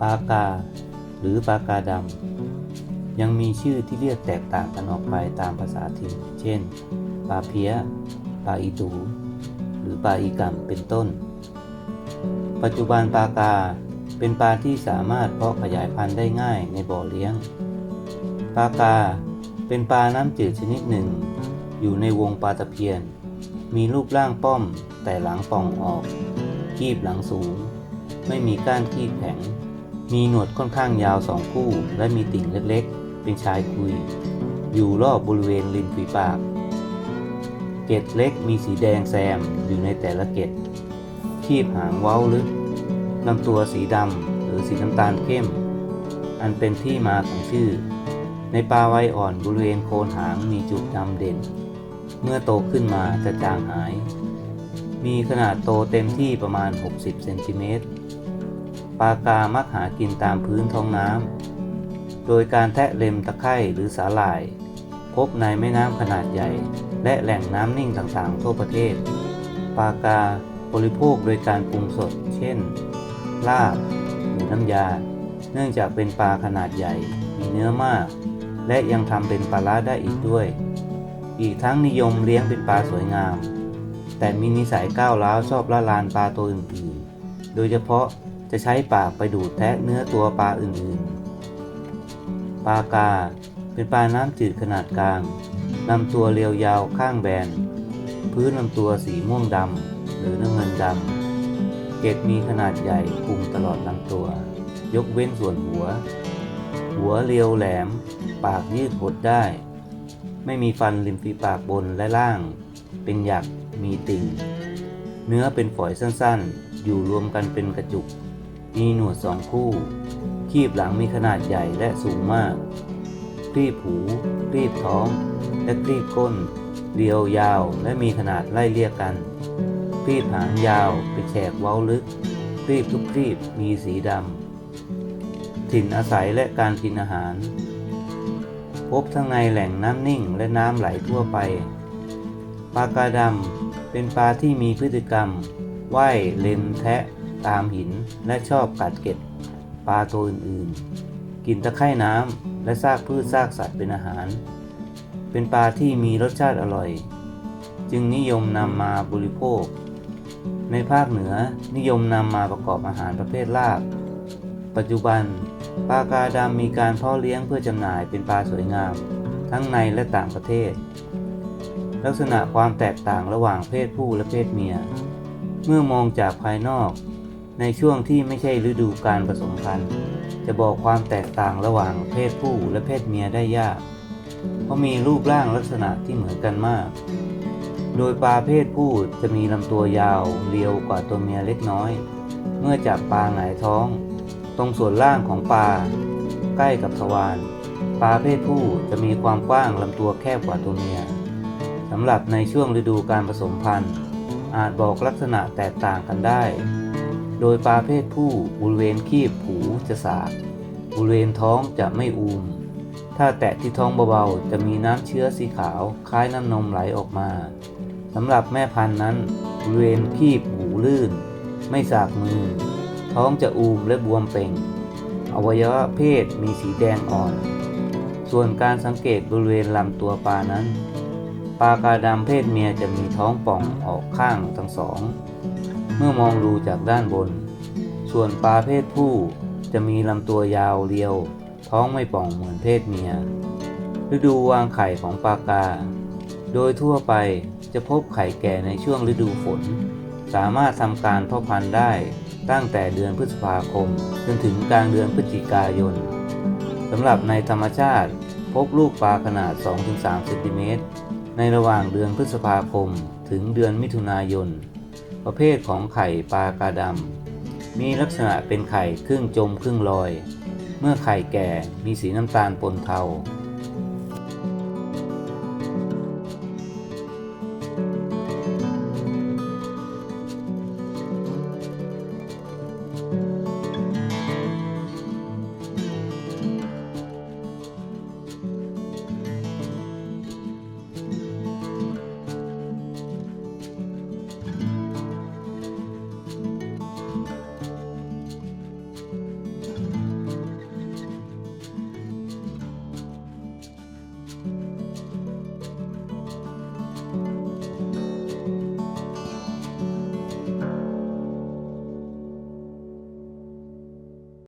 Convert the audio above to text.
ปลากา หรือปลากาดำยังมีชื่อที่เรียกแตกต่างกันออกไปตามภาษาถิ่น เช่น ปลาเพี้ย ปลาอีตูหรือปลาอีกัมเป็นต้น ปัจจุบันปลากาเป็นปลาที่สามารถเพาะขยายพันธุ์ได้ง่ายในบ่อเลี้ยง ปลากาเป็นปลาน้ำจืดชนิดหนึ่ง อยู่ในวงปลาตะเพียน มีรูปร่างป้อมแต่หลังป่องออกคีบหลังสูง ไม่มีก้านคีบแข็ง มีหนวดค่อนข้างยาวสองคู่ และมีติ่งเล็กๆ เป็นชายคุย อยู่รอบบริเวณริมฝีปาก เกล็ดเล็กมีสีแดงแซมอยู่ในแต่ละเกล็ดคีบหางเว้าลึกลำตัวสีดำหรือสีน้ำตาลเข้ม อันเป็นที่มาของชื่อ ในปลาไวอ่อนบริเวณโคนหางมีจุดดำเด่น เมื่อโตขึ้นมาจะจางหาย มีขนาดโตเต็มที่ประมาณ 60 เซนติเมตร ปลากามักหากินตามพื้นท้องน้ำ โดยการแทะเล็มตะไคร่หรือสาหร่าย พบในแม่น้ำขนาดใหญ่ และแหล่งน้ำนิ่งต่างๆ ทั่วประเทศปลากาบริโภคโดยการปรุงสด เช่น ลาบหรือน้ำยา เนื่องจากเป็นปลาขนาดใหญ่ มีเนื้อมาก และยังทำเป็นปลาร้าได้อีกด้วย อีกทั้งนิยมเลี้ยงเป็นปลาสวยงาม แต่มีนิสัยก้าวร้าวชอบละลานปลาตัวอื่นๆ โดยเฉพาะ จะใช้ปากไปดูดแทะเนื้อตัวปลาอื่นๆ ปลากาเป็นปลาน้ำจืดขนาดกลางลำตัวเรียวยาวข้างแบน พื้นลำตัวสีม่วงดำหรือน้ำเงินดำเกล็ดมีขนาดใหญ่พุงตลอดลำตัว ยกเว้นส่วนหัว หัวเรียวแหลม ปากยืดหดได้ ไม่มีฟันริมฝีปากบนและล่าง เป็นหยักมีติ่ง เนื้อเป็นฝอยสั้นๆ อยู่รวมกันเป็นกระจุก มีหนวดสองคู่ ครีบหลังมีขนาดใหญ่และสูงมาก ครีบหู ครีบท้อง และครีบก้น เรียวยาวและมีขนาดไล่เลี่ยกัน ครีบหางยาวเป็นแฉกเว้าลึก ครีบทุกครีบมีสีดำ ถิ่นอาศัยและการกินอาหาร พบทั้งในแหล่งน้ำนิ่งและน้ำไหลทั่วไป ปลากาดำเป็นปลาที่มีพฤติกรรมว่ายเล็มแทะ ตามหินและชอบกัดเก็บปลาตัวอื่นๆ กินตะไคร่น้ำและซากพืชซากสัตว์เป็นอาหาร เป็นปลาที่มีรสชาติอร่อย จึงนิยมนำมาบริโภค ในภาคเหนือนิยมนำมาประกอบอาหารประเภทลาบ ปัจจุบันปลากาดำมีการเพาะเลี้ยงเพื่อจำหน่ายเป็นปลาสวยงาม ทั้งในและต่างประเทศ ลักษณะความแตกต่างระหว่างเพศผู้และเพศเมีย เมื่อมองจากภายนอก ในช่วงที่ไม่ใช่ฤดูการผสมพันธุ์ จะบอกความแตกต่างระหว่างเพศผู้และเพศเมียได้ยาก เพราะมีรูปร่างลักษณะที่เหมือนกันมาก โดยปลาเพศผู้จะมีลำตัวยาวเรียวกว่าตัวเมียเล็กน้อย เมื่อจับปลาหงายท้อง ตรงส่วนล่างของปลาใกล้กับทวารปลาเพศผู้จะมีความกว้างลำตัวแคบกว่าตัวเมียสำหรับในช่วงฤดูการผสมพันธุ์ อาจบอกลักษณะแตกต่างกันได้ โดยปลาเพศผู้บริเวณคีบหูจะสากบริเวณท้องจะไม่อูม ถ้าแตะที่ท้องเบาๆ จะมีน้ำเชื้อสีขาวคล้ายน้ำนมไหลออกมาสำหรับแม่พันธุ์นั้นบริเวณคีบหูลื่น ไม่สากมือ ท้องจะอูมและบวมเป่ง อวัยวะเพศมีสีแดงอ่อน ส่วนการสังเกตบริเวณลำตัวปลานั้น ปลากาดำเพศเมียจะมีท้องป่องออกข้างทั้งสอง เมื่อมองดูจากด้านบน ส่วนปลาเพศผู้จะมีลำตัวยาวเรียว ท้องไม่ป่องเหมือนเพศเมีย ฤดูวางไข่ของปลากา โดยทั่วไปจะพบไข่แก่ในช่วงฤดูฝน สามารถทำการเพาะพันธุ์ได้ตั้งแต่เดือนพฤษภาคม จนถึงกลางเดือนพฤศจิกายนสำหรับในธรรมชาติ พบลูกปลาขนาด 2-3เซนติเมตร ในระหว่างเดือนพฤษภาคมถึงเดือนมิถุนายน ประเภทของไข่ปลากาดำมีลักษณะเป็นไข่ครึ่งจมครึ่งลอย เมื่อไข่แก่มีสีน้ำตาลปนเทา